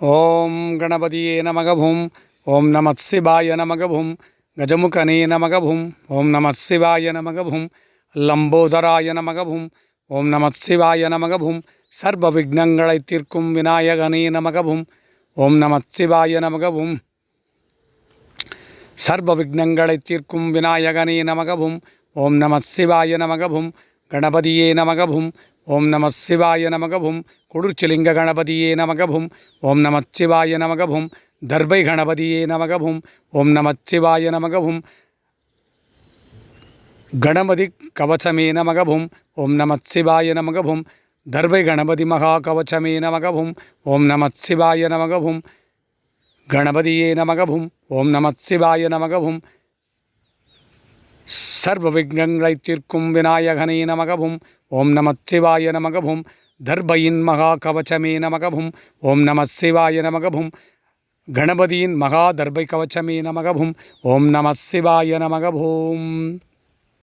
ஓம் கணபதியே நமகபும் ஓம் நமசிவாய நமகபும் கஜமுகனே நமகபும் ஓம் நமசிவாய நமகபும் லம்போதராய நமகபும் ஓம் நமசிவாய நமகபும் சர்வ விக்னங்களை தீர்க்கும் விநாயகனே நமகபும் ஓம் நமசிவாய நமகபும் சர்வ விக்னங்களை தீர்க்கும் விநாயகனே நமகபும் ஓம் நமசிவாய நமகபும் கணபதியே நமகபும் ஓம் நம சிவாய நமகபும். குளிர்ச்சிலிங்க கணபதியே நமகபும். ஓம் நம சிவாய நமகவும் தர்பை கணபதியே நமகபும். ஓம் நம சிவாய நமகவும் கணபதி கவசமே நமகபும். ஓம் நம சிவாய நமகவும் தர்பை கணபதி மகா கவசமே நமகபும். ஓம் நம சிவாய நமகவும் கணபதியே நமகபும். ஓம் நம சிவாய நமகவும் சர்வ விக்னங்களை தீர்க்கும் விநாயகனே நமகவும் ஓம் நம சிவாய நமகவும் தர்பையின் மகா கவச்சமே நமகவும் ஓம் நம சிவாய நமகவும் கணபதியின் மகா தர்பை கவச்சமே நமகவும் ஓம் நம சிவாய நமகவும்.